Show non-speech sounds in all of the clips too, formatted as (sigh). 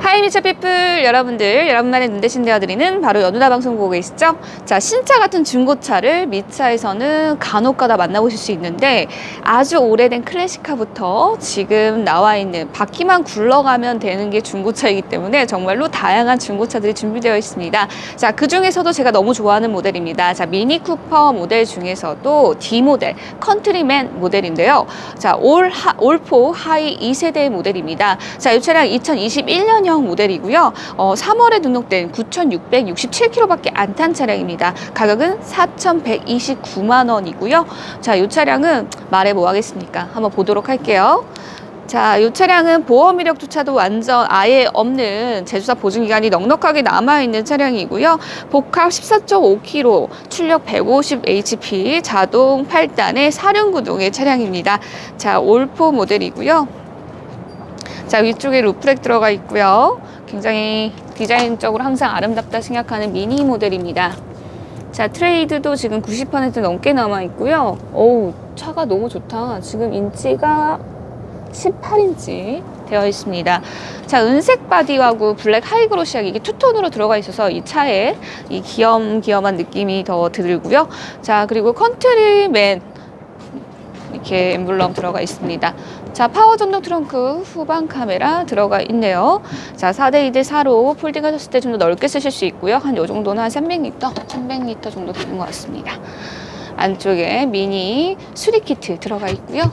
하이미차 피플 여러분들 여러분만의 눈대신 되어드리는 바로 연우다 방송 보고 계시죠? 자 신차 같은 중고차를 미차에서는 간혹가다 만나보실 수 있는데 아주 오래된 클래식카부터 지금 나와 있는 바퀴만 굴러가면 되는 게 중고차이기 때문에 정말로 다양한 중고차들이 준비되어 있습니다. 자 그 중에서도 제가 너무 좋아하는 모델입니다. 자 미니 쿠퍼 모델 중에서도 D 모델 컨트리맨 모델인데요. 자 올, 하, 올포 하이 2세대 모델입니다. 자이 차량 2021년 형 모델이고요. 어, 3월에 등록된 9,667km밖에 안 탄 차량입니다. 가격은 4,129만 원이고요. 자, 이 차량은 말해 뭐 하겠습니까? 한번 보도록 할게요. 자, 이 차량은 보험 이력조차도 완전 아예 없는 제조사 보증 기간이 넉넉하게 남아 있는 차량이고요. 복합 14.5kg, 출력 150 HP, 자동 8단의 사륜 구동의 차량입니다. 자, 올포 모델이고요. 자, 위쪽에 루프렉 들어가 있고요. 굉장히 디자인적으로 항상 아름답다 생각하는 미니 모델입니다. 자, 트레이드도 지금 90% 넘게 남아 있고요. 어우, 차가 너무 좋다. 지금 인치가 18인치 되어 있습니다. 자, 은색 바디하고 블랙 하이그로시하게 이게 투톤으로 들어가 있어서 이 차에 이 귀염귀염한 느낌이 더 들고요. 자, 그리고 컨트리맨 이렇게 엠블럼 들어가 있습니다. 자, 파워 전동 트렁크 후방 카메라 들어가 있네요. 자, 4대 2대 4로 폴딩 하셨을 때 좀 더 넓게 쓰실 수 있고요. 한 요 정도는 한 300리터, 300리터 정도 되는 것 같습니다. 안쪽에 미니 수리 키트 들어가 있고요.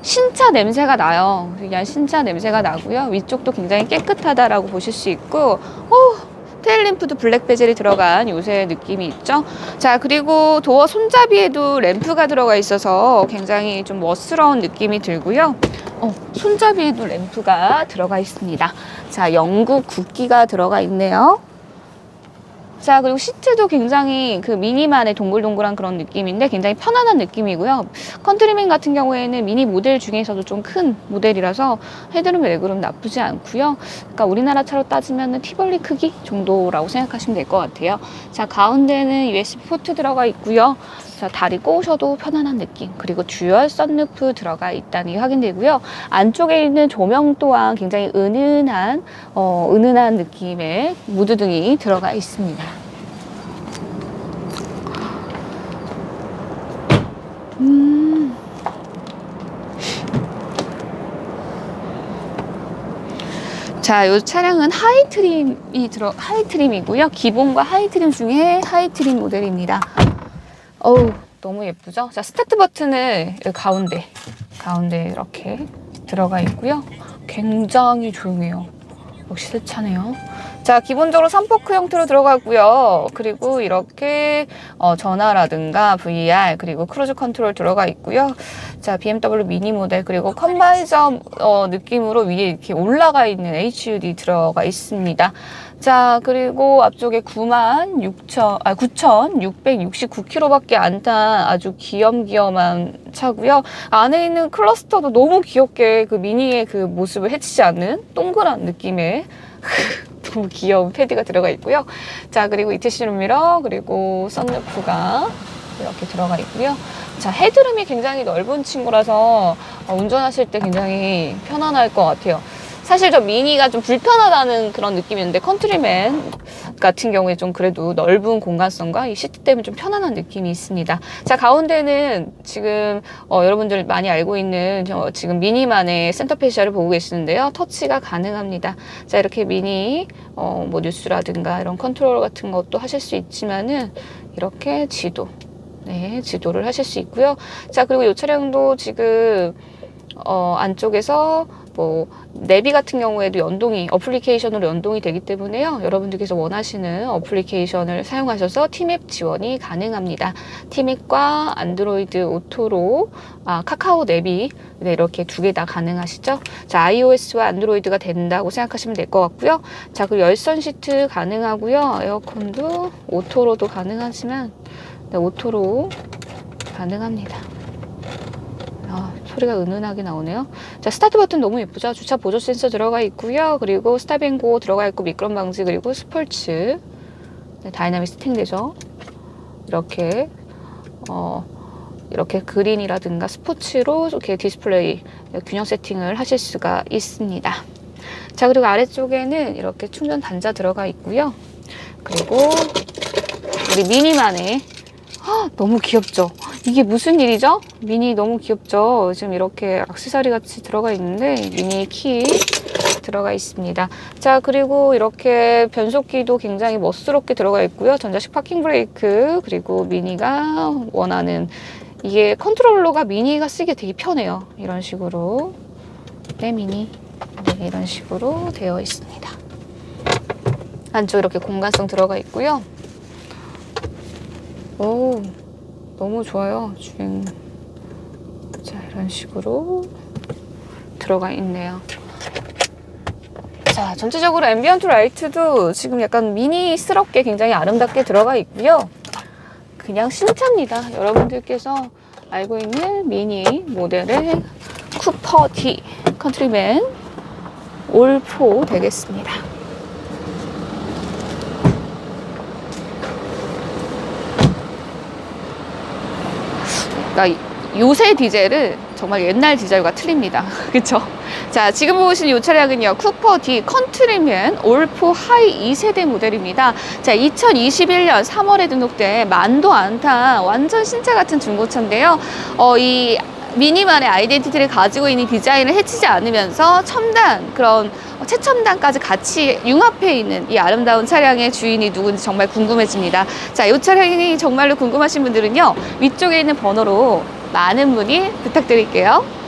신차 냄새가 나요. 그냥 신차 냄새가 나고요. 위쪽도 굉장히 깨끗하다라고 보실 수 있고, 오, 테일램프도 블랙 베젤이 들어간 요새 느낌이 있죠. 자, 그리고 도어 손잡이에도 램프가 들어가 있어서 굉장히 좀 멋스러운 느낌이 들고요. 어, 손잡이에도 램프가 들어가 있습니다. 자, 영국 국기가 들어가 있네요. 자, 그리고 시트도 굉장히 그 미니만의 동글동글한 그런 느낌인데 굉장히 편안한 느낌이고요. 컨트리맨 같은 경우에는 미니 모델 중에서도 좀 큰 모델이라서 헤드룸, 레그룸 나쁘지 않고요. 그러니까 우리나라 차로 따지면 티벌리 크기 정도라고 생각하시면 될 것 같아요. 자, 가운데는 USB 포트 들어가 있고요. 자, 다리 꼬셔도 편안한 느낌. 그리고 듀얼 썬루프 들어가 있다는 게 확인되고요. 안쪽에 있는 조명 또한 굉장히 은은한, 어, 은은한 느낌의 무드등이 들어가 있습니다. 자, 이 차량은 하이 트림이 들어 하이 트림이고요. 기본과 하이 트림 중에 하이 트림 모델입니다. 어우, 너무 예쁘죠? 자, 스타트 버튼은 가운데 가운데 이렇게 들어가 있고요. 굉장히 조용해요. 역시 새 차네요. 자, 기본적으로 3포크 형태로 들어가고요. 그리고 이렇게 어, 전화라든가 VR 그리고 크루즈 컨트롤 들어가 있고요. 자, BMW 미니 모델 그리고 컨바이저 어, 느낌으로 위에 이렇게 올라가 있는 HUD 들어가 있습니다. 자, 그리고 앞쪽에 9만 6천, 아, 9,669km밖에 안 탄 아주 귀염귀염한 차고요. 안에 있는 클러스터도 너무 귀엽게 그 미니의 그 모습을 해치지 않는 동그란 느낌의 (laughs) 너무 귀여운 패드가 들어가 있고요. 자, 그리고 ETC 룸미러, 그리고 썬루프가 이렇게 들어가 있고요. 자, 헤드룸이 굉장히 넓은 친구라서 어, 운전하실 때 굉장히 편안할 것 같아요. 사실 저 미니가 좀 불편하다는 그런 느낌이었는데 컨트리맨 같은 경우에 좀 그래도 넓은 공간성과 이 시트 때문에 좀 편안한 느낌이 있습니다. 자 가운데는 지금 어, 여러분들 많이 알고 있는 저 지금 미니만의 센터 페시아를 보고 계시는데요. 터치가 가능합니다. 자 이렇게 미니 어, 뭐 뉴스라든가 이런 컨트롤 같은 것도 하실 수 있지만은 이렇게 지도 네 지도를 하실 수 있고요. 자 그리고 이 차량도 지금 어, 안쪽에서 뭐 내비 같은 경우에도 연동이 어플리케이션으로 연동이 되기 때문에요. 여러분들께서 원하시는 어플리케이션을 사용하셔서 티맵 지원이 가능합니다. 티맵과 안드로이드 오토로 아, 카카오 내비 네, 이렇게 두 개 다 가능하시죠. 자, iOS와 안드로이드가 된다고 생각하시면 될 것 같고요. 자, 그리고 열선 시트 가능하고요. 에어컨도 오토로도 가능하지만 네, 오토로 가능합니다. 아, 소리가 은은하게 나오네요. 자, 스타트 버튼 너무 예쁘죠? 주차 보조 센서 들어가 있고요. 그리고 스탑앤고 들어가 있고 미끄럼 방지 그리고 스펄츠 네, 다이나믹 세팅되죠. 이렇게 어 이렇게 그린이라든가 스포츠로 이렇게 디스플레이 균형 세팅을 하실 수가 있습니다. 자, 그리고 아래쪽에는 이렇게 충전 단자 들어가 있고요. 그리고 우리 미니만의 헉, 너무 귀엽죠? 이게 무슨 일이죠? 미니 너무 귀엽죠? 지금 이렇게 악세사리 같이 들어가 있는데 미니 키 들어가 있습니다. 자, 그리고 이렇게 변속기도 굉장히 멋스럽게 들어가 있고요. 전자식 파킹 브레이크, 그리고 미니가 원하는 이게 컨트롤러가 미니가 쓰기 되게 편해요. 이런 식으로. 네, 미니. 네, 이런 식으로 되어 있습니다. 안쪽 이렇게 공간성 들어가 있고요. 오, 너무 좋아요. 주행. 자, 이런 식으로 들어가 있네요. 자, 전체적으로 앰비언트 라이트도 지금 약간 미니스럽게 굉장히 아름답게 들어가 있고요. 그냥 신차입니다. 여러분들께서 알고 있는 미니 모델의 쿠퍼 D 컨트리맨 올4 되겠습니다. 그러니까 요새 디젤은 정말 옛날 디젤과 틀립니다. (laughs) 그렇죠? 자, 지금 보시는 이 차량은요. 쿠퍼 D 컨트리맨 올포 하이 2세대 모델입니다. 자, 2021년 3월에 등록된 만도 안 탄 완전 신차 같은 중고차인데요. 어, 이 미니만의 아이덴티티를 가지고 있는 디자인을 해치지 않으면서 첨단 그런 최첨단까지 같이 융합해 있는 이 아름다운 차량의 주인이 누군지 정말 궁금해집니다. 자, 이 차량이 정말로 궁금하신 분들은요. 위쪽에 있는 번호로 많은 문의 부탁드릴게요.